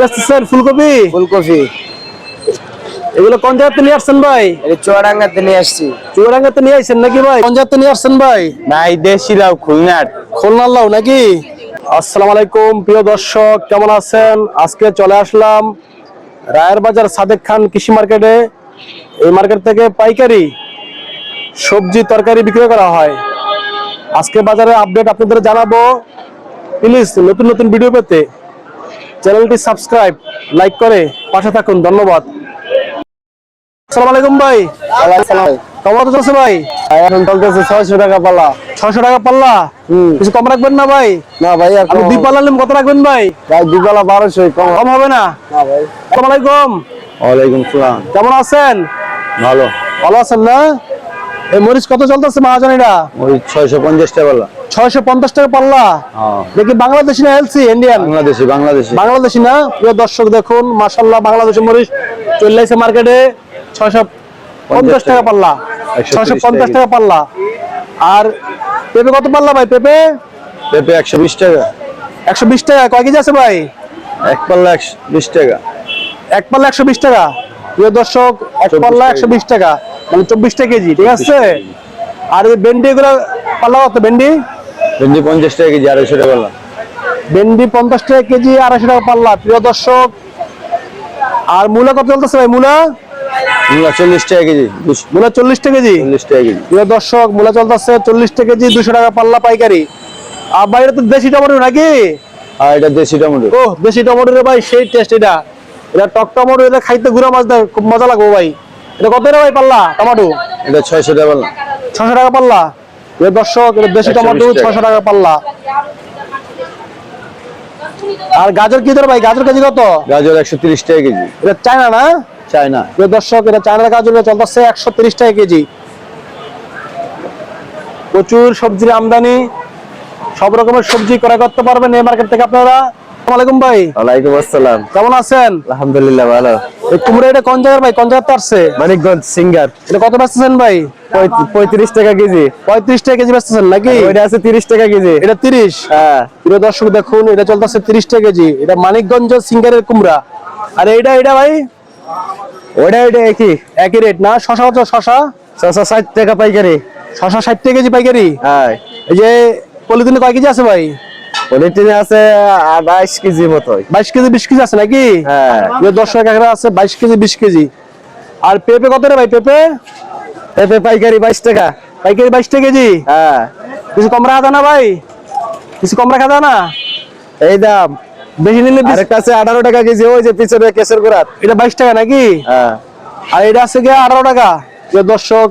বেচতেছেন ফুলকপি? ফুলকপি। এগুলো কোন জায়গাতে নিয়ে আসছেন ভাই? চুয়াডাঙ্গাতে নিয়ে আসছি। চুয়াডাঙ্গাতে নিয়ে আসছেন নাকি ভাই? কোন জায়গাতে নিয়ে আসছেন ভাই? ভাই দেশি লাউ খুলনার। খুলনার লাউ নাকি? আসসালামু আলাইকুম প্রিয় দর্শক কেমন আছেন? আজকে চলে আসলাম রায়ের বাজার সাদেক খান কৃষি মার্কেটে। এই মার্কেট থেকে পাইকারি সবজি তরকারি বিক্রি করা হয়। আজকে বাজারে আপডেট আপনাদের জানাব। প্লিজ নতুন নতুন ভিডিও পেতে চ্যানেলটি সাবস্ক্রাইব লাইক করে পাশে থাকুন ধন্যবাদ। আসসালামু আলাইকুম ভাই কেমন চলছে ভাই? এখন চলতেছে ছয়শো টাকা পালা ছয়শো টাকা পাল্লা? কিছু কম রাখবেন না ভাই? না ভাই দুই পাল্লা কত রাখবেন ভাই? বারোশো কম। কম হবে না? না আসসালামু আলাইকুম ওয়ালাইকুম সালাম। কেমন আছেন? ভালো। ভালো আছেন না? এই মরিচ কত চলতেছে মহাজন এটা ওই ছয়শো পঞ্চাশ টাকা পালা ছয়শো পঞ্চাশ টাকা পাল্লা? দেখি বাংলাদেশি না এলসি ইন্ডিয়ান বাংলাদেশি বাংলাদেশি। বাংলাদেশি না? প্রিয় দর্শক দেখুন মাসাল্লাহ বাংলাদেশি মরিচ চলে মার্কেটে ছয়শো পঞ্চাশ টাকা পাল্লা। 130 ছয়শো পঞ্চাশ টাকা পাল্লা। আর পেঁপে কত পাল্লা ভাই পেঁপে? পেঁপে একশো বিশ টাকা। একশো বিশ টাকা। কয় কেজি আছে ভাই? এক পাল্লা একশো বিশ টাকা। এক পাল্লা একশো বিশ টাকা। প্রিয় দর্শক এক পাল্লা টাকা। একশো বিশ টাকা। মানে চব্বিশ কেজি ঠিক আছে? আর এই ভেন্ডি এগুলো পাল্লা কত ভেন্ডি? ভেন্ডি পঞ্চাশ টাকা কেজি আড়াইশো টাকা পালা ভেন্ডি পঞ্চাশ টাকা কেজি আড়াইশো টাকা পাল্লা প্রিয় দর্শক। আর মূলা কত চলতেছে ভাই মূলা? মূলা চল্লিশ টাকা কেজি দুশো মূলা চল্লিশ টাকা কেজি? চল্লিশ টাকা কেজি। প্রিয় দর্শক মূলা চলতেছে চল্লিশ টাকা কেজি দুশো টাকা পাল্লা পাইকারি। আর বাইরে তো দেশি টমেটো নাকি? আর এটা দেশি টমেটো। ও দেশি টমেটো রে ভাই সেই টেস্ট এটা। এটা টক টমেটো এটা খাইতে গুঁড়া মাছ দেয় খুব মজা লাগবে ভাই। এটা কত ভাই পাল্লা টমেটো? এটা ছয়শো টাকা ছশো টাকা পাল্লা? দর্শক দেশি টমেটো টাকা। ছশো টাকা পাল্লা। আর গাজর কি ধর ভাই? গাজর কেজি কত? গাজর একশো তিরিশ টাকা কেজি। এটা চায়না না? চায়না। এ দর্শক এটা চায়নার গাজর চলতেছে একশো তিরিশ টাকা কেজি। প্রচুর সবজির আমদানি সব রকমের সবজি ক্রয় করতে পারবেন এই মার্কেট থেকে আপনারা। আসসালামু আলাইকুম ভাই। ওয়ালাইকুম আসসালাম। কেমন আছেন? আলহামদুলিল্লাহ ভালো। কুমড়া এটা কোন জায়গার ভাই? কোন জায়গাতে আসছে মানিকগঞ্জ সিঙ্গার। এটা কত বেচতেছেন ভাই? পঁয়ত্রিশ টাকা কেজি। পঁয়ত্রিশ টাকা কেজি বেচতেছেন নাকি? ওইটা আছে তিরিশ টাকা কেজি। এটা তিরিশ? হ্যাঁ। প্রিয় দর্শক দেখুন এটা চলতেছে তিরিশ টাকা কেজি। এটা মানিকগঞ্জ সিঙ্গারের কুমড়া। আর এটা এটা ভাই? ওটা ওইটা একই। একই রেট না? শশা কত? শশা? ছশো ষাট টাকা পাইকারি। শশা ষাট টাকা কেজি পাইকারি? হ্যাঁ। এই যে পলিথিনে কয় কেজি আছে ভাই? পলিটিনে আছে বাইশ কেজি মতো বাইশ কেজি বিশ কেজি আছে নাকি? হ্যাঁ। দর্শক এখানে আছে বাইশ কেজি বিশ কেজি। আর পেঁপে কত রে ভাই পেঁপে? পেঁপে পাইকারি বাইশ টাকা। পাইকারি বাইশ টাকা কেজি? হ্যাঁ। কিছু কম রাখা না ভাই? কিছু কম রাখা না? এই দাম। বেশি নিলে আরেকটা আছে আঠারো টাকা কেজি ওই যে পিছনে কেশের গোড়াত এটা বাইশ টাকা নাকি? হ্যাঁ। আর এটা আছে গিয়ে আঠারো টাকা। দর্শক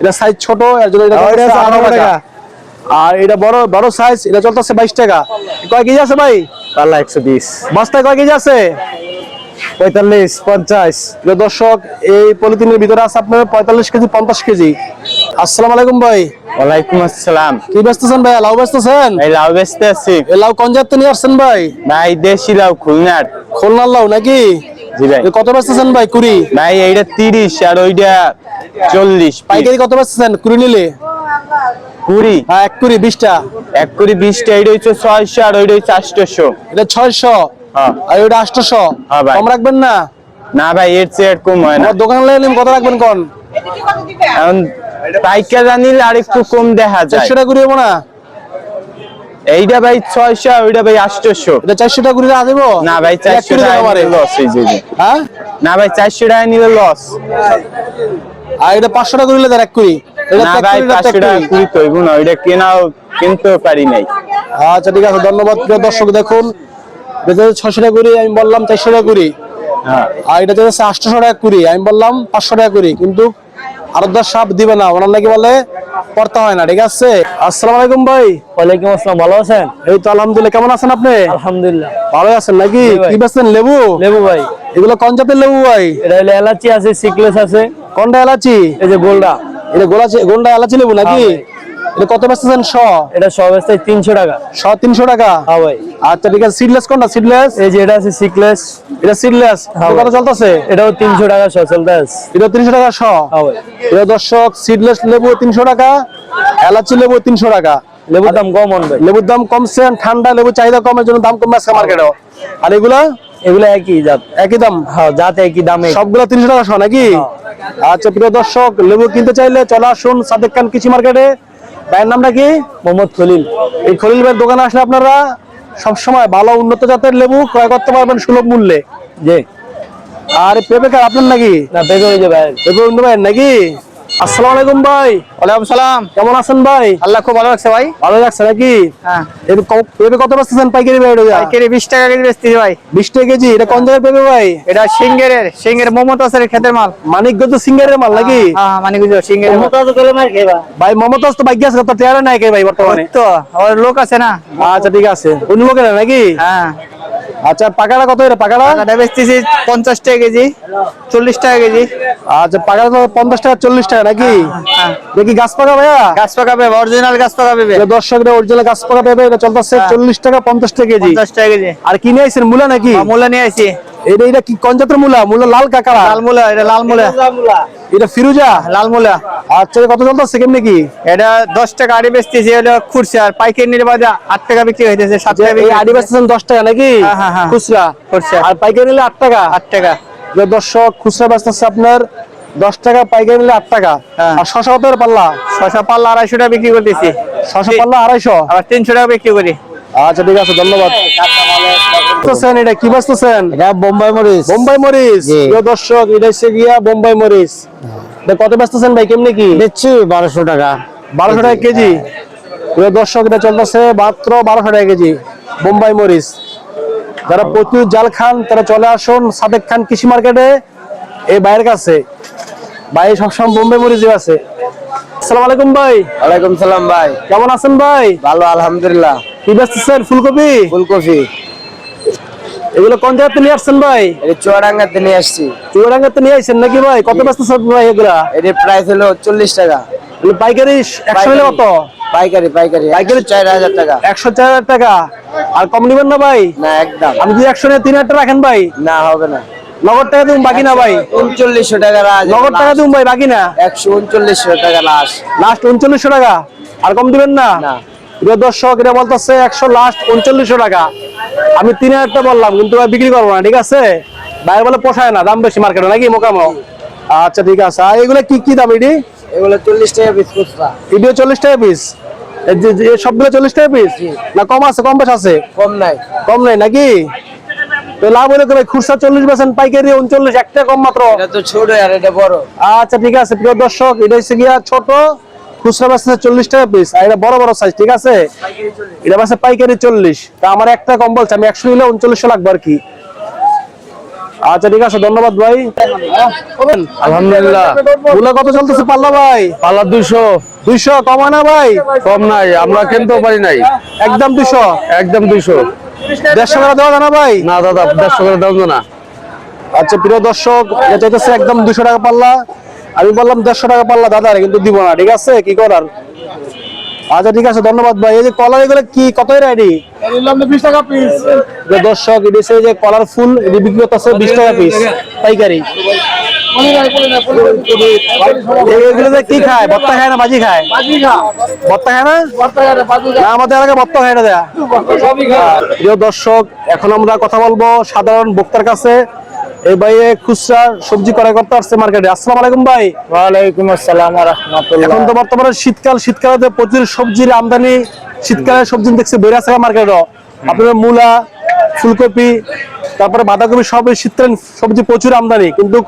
এটা সাইজ ছোট এর জন্য এটা আর ওইটা চলতেছে আছে 18 18 টাকা টাকা। আর এটা বড় বড় সাইজ এটা চলতেছে বাইশ টাকা। কয় কেজি আছে ভাই? পাল্লা একশো বিশ। বস্তায় কয় কেজি আছে? পঁয়তাল্লিশ পঞ্চাশ। দর্শক এই পলিথিনের ভিতরে আছে আপনার পঁয়তাল্লিশ কেজি পঞ্চাশ কেজি। আসসালাম আলাইকুম ভাই। ওয়ালাইকুম আসসালাম। কি ব্যস্তছেন ভাই? লাউ ব্যস্তছেন এই লাউ বেচতে আছি। এই লাউ কোন থেকে নিয়ে আসছেন ভাই? ভাই দেশি লাউ খুলনার। খুলনার লাউ নাকি? জি ভাই। কত ব্যস্তছেন ভাই কুড়ি? ভাই এইটা তিরিশ আর ওইটা চল্লিশ পাইকারি কত ব্যস্তছেন কুড়ি নিলে? কুড়ি। হ্যাঁ এক কুড়ি বিশটা। এক কুড়ি বিশটা এইটা হচ্ছে ছয়শো আর ওইটা হচ্ছে আটশোশো এটা ছয়শো? হ্যাঁ। আর ওটা আটশোশো হ্যাঁ। কম রাখবেন না? না ভাই এর চেয়ে কম হয় না। দোকান লাগে কত রাখবেন কোন? এখন পাইকার নিলে আর একটু কম দেখা যায়। চারশো টাকা কুড়ি না? এইটা ভাই ছয়শো ওইটা ভাই আটশোশো এটা চারশো টাকা টাকা দেবো? না ভাই চারশো টাকা লস এই যে। হ্যাঁ না ভাই চারশো টাকা নিলে লস আর এটা পাঁচশো টাকা কুড়ি দেন এক কুড়ি। না ভাই কুড়ি, এটা তো পাঁচশো এক টাকা কুড়ি। কুড়ি না ওইটা কেনাও কিনতেও পারি নাই। আচ্ছা ঠিক আছে ধন্যবাদ। প্রিয় দর্শক দেখুন ছশো টাকা কুড়ি আমি বললাম চারশো টাকা কুড়ি। হ্যাঁ। আর এটা হচ্ছে আটশো টাকা কুড়ি আমি বললাম পাঁচশো টাকা কুড়ি কিন্তু আরও সাপ দিবে না ওনার নাকি বলে করতে হয় না ঠিক আছে? আসসালামু আলাইকুম ভাই। ওয়ালাইকুম আসসালাম ভালো আছেন? এই তো আলহামদুলিল্লাহ কেমন আছেন আপনি? আলহামদুলিল্লাহ। ভালো আছেন নাকি? জি কি বেচছেন লেবু? লেবু ভাই। এগুলো কোন জাতের লেবু ভাই? এটা হলো এলাচি আছে সিকলেস আছে। কোনটা এলাচি? এই যে গোলডা। এটা গোলটা এলাচি লেবু নাকি? হ্যাঁ এটা কত বেচতেছেন? শ। এটা সব আছে তিনশো টাকা। শ তিনশো টাকা? হ্যাঁ ভাই। আচ্ছা ঠিক আছে। সিডলেস কোনটা? সিডলেস এই যে এটা আছে সিকলেস এটা সিডলেস হ্যাঁ কত চলতেছে? এটাও তিনশো টাকা সহ চলতে এটা তিনশো টাকা শ। হ্যাঁ ভাই। প্রিয় দর্শক সিডলেস লেবু তিনশো টাকা এলাচি লেবু তিনশো টাকা। লেবুর দাম কম লেবুর দাম কমছে ঠান্ডা লেবু চাহিদা কমের জন্য দাম কমে আজকে মার্কেটে আর এগুলা? এগুলো একই জাত একই দাম? হ্যাঁ জাত একই দামে। সবগুলো তিনশো টাকা শো নাকি? আচ্ছা প্রিয় দর্শক লেবু কিনতে চাইলে চলে আসুন সাদেক খান কৃষি মার্কেটে। ভাইয়ের নামটা কি? মোহাম্মদ খলিল। এই খলিল ভাইয়ের দোকানে আসলে আপনারা সবসময় ভালো উন্নত জাতের লেবু ক্রয় করতে পারবেন সুলভ মূল্যে। জি। আর পেঁপে কার আপনার নাকি? না হয়ে যাবে পেঁপে অন্য ভাইয়ের নাকি? আসসালামু আলাইকুম ভাই। ওয়ালাইকুম সালাম। কেমন আছেন ভাই? আল্লাহ খুব ভালো লাগছে ভাই। ভালো লাগছে নাকি? হ্যাঁ। পেঁপে কত বেচতেছেন পাইকারি ভাই এটা বিশ টাকা কেজি বেচতেছি ভাই। বিশ টাকা কেজি? এটা কোন জায়গায় পেঁপে ভাই? এটা সিঙ্গের সিঙ্গের মমতা আছে ক্ষেতের মাল। মানিকগঞ্জ সিঙ্গারের মাল নাকি? হ্যাঁ ভাই। তো ভাগ্য আছে তো টেয়ারে নাই কে ভাই বর্তমানে? তো ওর লোক আছে না। আচ্ছা ঠিক আছে। লোকের নাকি? হ্যাঁ। আচ্ছা পাকাটা কত এটা পাকাটা? পাকাটা বেচতেছি পঞ্চাশ টাকা কেজি চল্লিশ টাকা কেজি। আচ্ছা পাকাটা তো পঞ্চাশ টাকা চল্লিশ টাকা নাকি? হ্যাঁ দেখি গাছ পাকা ভাইয়া? গাছ পাকা পেবে অরিজিনাল গাছ পাকা পেবে দর্শকরা অরিজিনাল গাছ পাকা পেবে এটা চলতেছে হ্যাঁ। চল্লিশ টাকা পঞ্চাশ টাকা কেজি। পঞ্চাশ টাকা কেজি। আর কিনে আইসেন মূলা নাকি? মূলা নিয়ে আসি এটা এটা কি কোন জাতের মূলা? মূলা লাল কাকারা লাল মূলা এটা লাল মূলা। এটা ফিরুজা? লাল মূলা। আচ্ছা কত চলতেছে কেমনি কি এটা দশ টাকা আড়ি বেচতেছি এটা খুরছে আর পাইকারি নিলে বাজে আট টাকা বিক্রি হইতেছে টাকা এই বিক্রি আড়ি বেচতেছেন দশ টাকা নাকি? হ্যাঁ, হ্যাঁ, হ্যাঁ। খুচরা? খুচরা। আর পাইকারি নিলে আট টাকা? আট টাকা। যে দর্শক খুচরা বেচতেছে আপনার দশ টাকা পাইকারি নিলে আট টাকা। আর শশা কত পাল্লা? শশা পাল্লা আড়াইশো টাকা বিক্রি করতেছি। শশা পাল্লা আড়াইশো? আবার তিনশো টাকা বিক্রি করি। আচ্ছা ঠিক আছে ধন্যবাদ। এটা কি বেচতেছেন এটা বোম্বাই মরিচ। বোম্বাই মরিচ। প্রিয় দর্শক এটা হচ্ছে গিয়া বোম্বাই মরিচ। কত বেচতেছেন ভাই কেমনি কি? দিচ্ছি বারোশো টাকা। বারোশো টাকা কেজি। প্রিয় দর্শক এটা চলতেছে মাত্র বারোশো টাকা কেজি বোম্বাই মরিচ। যারা প্রচুর জাল খান তারা চলে আসুন সাদেক খান কৃষি মার্কেটে। এই ভাইয়ের কাছে। ভাই সবসময় বোম্বাই মরিচ আছে। আসসালামু আলাইকুম ভাই। ওয়ালাইকুম সালাম ভাই। কেমন আছেন ভাই? ভালো আলহামদুলিল্লাহ। কি বেচতেছেন ফুলকপি? ফুলকপি। এগুলো কোন জায়গাতে নিয়ে আসছেন ভাই? চুয়াডাঙ্গাতে নিয়ে আসছি। চুয়াডাঙ্গাতে নিয়ে আসছেন নাকি ভাই? কত বেচতেছেন ভাই এগুলা? এটির প্রাইস হলো চল্লিশ টাকা। পাইকারি একশো হলে কত? পাইকারি পাইকারি পাইকারি চার হাজার টাকা। একশো চার হাজার টাকা। আর কম নেবেন না ভাই? না একদম। আমি যদি একশো নিয়ে তিন হাজার টাকা রাখেন ভাই? না হবে না। নগদ টাকা দিন বাকি না ভাই? উনচল্লিশশো টাকা নগদ টাকা দিন ভাই বাকি না? একশো উনচল্লিশশো টাকা লাস্ট উনচল্লিশশো টাকা। আর কম দিবেন না? না। দর্শক এটা বলতেছে একশো লাস্ট উনচল্লিশশো টাকা। আমি তিন হাজার টাকা বললাম কিন্তু বিক্রি করব না ঠিক আছে? বাইরে বলে পোষায় না দাম বেশি মার্কেটে নাকি মোকামো? আচ্ছা ঠিক আছে। আর এগুলো কি কি দাম এটি? এগুলো চল্লিশ টাকা পিস খুচরা। এটিও চল্লিশ টাকা পিস সবগুলো চল্লিশ টাকা পিস না কম আছে কম বেশ আছে? কম নাই। কম নাই নাকি? তো লাভ হলে খুচরা চল্লিশ পার্সেন্ট পাইকারি উনচল্লিশ একটা কম মাত্র। এটা তো ছোট আর এটা বড়। আচ্ছা ঠিক আছে প্রিয় দর্শক এটা হচ্ছে গিয়া ছোট খুচরা বেচছে চল্লিশ টাকা পিস আর এটা বড় বড় সাইজ ঠিক আছে? এটা বেচছে পাইকারি চল্লিশ। তা আমার একটা কম বলছে আমি একশো নিলে উনচল্লিশশো লাগবে আর কি। আচ্ছা ঠিক আছে ধন্যবাদ ভাই। আলহামদুলিল্লাহ। কত চলতেছে পাল্লা ভাই? পাল্লা দুইশো। দুইশো? কমা না ভাই? কম নাই আমরা কিনতেও পারি নাই। একদম দুইশো? একদম দুইশো। দেড়শো টাকা দেওয়া যায় না ভাই? না দাদা দেড়শো করে দাম না। আচ্ছা প্রিয় দর্শক এটা চাইতেছে একদম দুশো টাকা পাল্লা। আমি বললাম দেড়শো টাকা পাল্লা দাদা কিন্তু দিব না, ঠিক আছে? কি করার? আচ্ছা ঠিক আছে, ধন্যবাদ ভাই। এই যে কলার এগুলো কি কত রেডি বিশ টাকা পিস দর্শক হচ্ছে যে কলার ফুল এটি বিক্রি করতেছে বিশ টাকা পিস পাইকারি। দর্শক, এখন আমরা কথা বলব সাধারণ বক্তার কাছে। এই ভাইয়ে খুচরা সবজি ক্রয় করতে আসছে মার্কেটে। আসসালামু আলাইকুম ভাই। ওয়ালাইকুম আসসালাম রহমতুল্লাহ। এখন তো বর্তমানে শীতকাল শীতকালে প্রচুর সবজির আমদানি শীতকালে সবজি দেখছি বেড়ে আছে মার্কেটও আপনার মূলা ফুলকপি তারপরে বাঁধাকপি সব শীতকালীন সবজি প্রচুর আমদানি। কিন্তু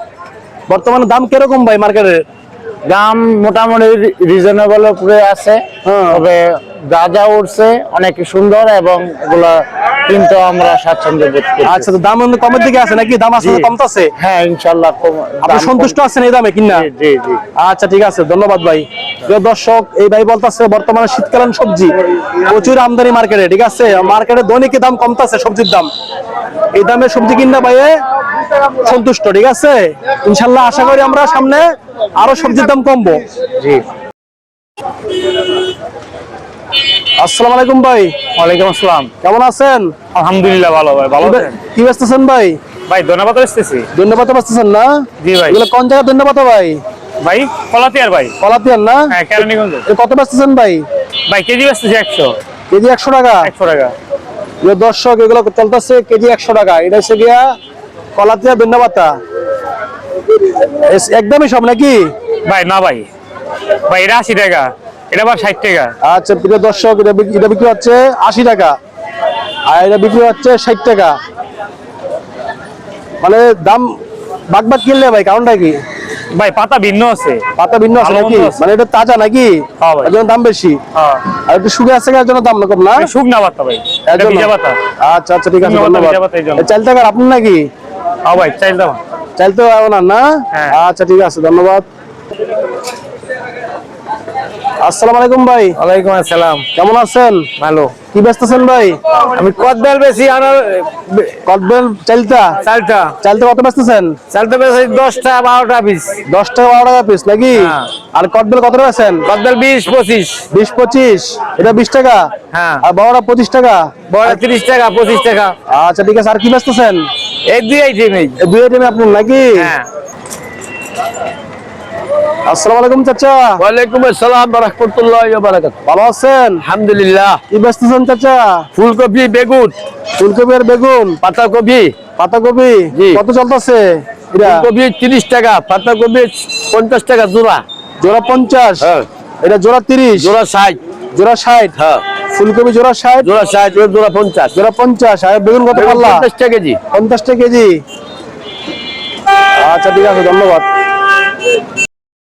বর্তমানে দাম কীরকম ভাই মার্কেটের? দাম মোটামুটি রিজনেবল উপরে আছে। হ্যাঁ। তবে যা উঠছে অনেক সুন্দর এবং এগুলা কিন্তু আমরা স্বাচ্ছন্দ্য বোধ করি আচ্ছা তো দাম কমের দিকে আছে নাকি? দাম আসলে। কমতেছে? হ্যাঁ ইনশাল্লাহ কম- আপনি সন্তুষ্ট আছেন এই দামে কিনা? জি, জি আচ্ছা ঠিক আছে ধন্যবাদ ভাই। প্রিয় দর্শক এই ভাই বলতেছে বর্তমানে শীতকালীন সবজি প্রচুর আমদানি মার্কেটে ঠিক আছে? মার্কেটে দৈনিক দাম কমতেছে সবজির দাম। এই দামে সবজি কিনা ভাইয়ে সন্তুষ্ট ঠিক আছে? ইনশাল্লাহ আশা করি আমরা সামনে আরও সবজির দাম কমবো। জি। আসসালামু আলাইকুম ভাই। ওয়ালাইকুম আসসালাম। কেমন আছেন? আলহামদুলিল্লাহ ভালো ভাই ভালো? কি ব্যস্তেছেন ভাই? ভাই ধন্যবাদ এসতেছি ধন্যবাদ ব্যস্তেছেন না? জি ভাই। এগুলো কোন জায়গায় ধন্যবাদ ভাই? ভাই কলাতিয়ার ভাই। কলাতিয়ান না? হ্যাঁ কেরানীগঞ্জ। কত ব্যস্তেছেন ভাই? ভাই কেজি বেচতেছি একশো। কেজি একশো টাকা? একশো টাকা। প্রিয় দর্শক এগুলো চলতেছে কেজি একশো টাকা। এটা হচ্ছে গিয়া কলাতিয়া বেন্না একদমই সব নাকি? ভাই না ভাই। ভাই এটা আশি টাকা। এটা আবার ষাট টাকা। আচ্ছা প্রিয় দর্শক এটা এটা বিক্রি হচ্ছে আশি টাকা। আর এটা বিক্রি হচ্ছে ষাট টাকা। মানে দাম বাগ বাগ কিনলে ভাই কারণটা কি? ভাই পাতা ভিন্ন আছে। পাতা ভিন্ন আছে নাকি? মানে এটা তাজা নাকি? হ্যাঁ ভাই। এর জন্য দাম বেশি। হ্যাঁ। আর একটু শুকিয়ে আছে এর জন্য দাম কম না? শুকনা পাতা ভাই। এটা ভিজা পাতা। আচ্ছা আচ্ছা ঠিক আছে ধন্যবাদ। চাল টাকার আপনার নাকি? হ্যাঁ ভাই চাইল দাম পারব না না? হ্যাঁ। আচ্ছা ঠিক আছে ধন্যবাদ। আসসালামু আলাইকুম ভাই। ওয়ালাইকুম আসসালাম। কেমন আছেন? ভালো। কি ব্যস্তছেন ভাই? আমি কদবেল বেশি আর কটবেল চালটা? চালটা। চালতে কত ব্যস্তছেন চালটা বেশি দশটা বারোটা পিস। দশ টাকা বারো টাকা পিস নাকি? হ্যাঁ। আর কটবেল কত বেছেন কদবেল বিশ পঁচিশ। বিশ পঁচিশ। এটা বিশ টাকা? হ্যাঁ। আর বড়টা পঁচিশ টাকা? বড় তিরিশ টাকা পঁচিশ টাকা। আচ্ছা ঠিক আছে। আর কি ব্যস্তছেন এই দুই আইটেম এই। এই দুই আইটেমে আপনার নাকি? হ্যাঁ। আসসালামু আলাইকুম চাচা। আসসালাম রহমতুল্লাহ ভালো আছেন? আলহামদুলিল্লাহ। কি ব্যস্তছেন চাচা? ফুলকপি বেগুন। ফুলকপি আর বেগুন? পাতাকপি। পাতাকপি। কত চলতেছে? ফুলকপি তিরিশ টাকা পাতাকপি পঞ্চাশ টাকা জোড়া। জোড়া পঞ্চাশ? হ্যাঁ। এটা জোড়া তিরিশ? জোড়া ষাট। জোড়া ষাট? হ্যাঁ। ফুলকপি জোড়া ষাট? জোড়া ষাট জোড়া পঞ্চাশ। জোড়া পঞ্চাশ। আর বেগুন কত পাল্লা? পঞ্চাশ টাকা কেজি। পঞ্চাশ টাকা কেজি। আচ্ছা ঠিক আছে ধন্যবাদ।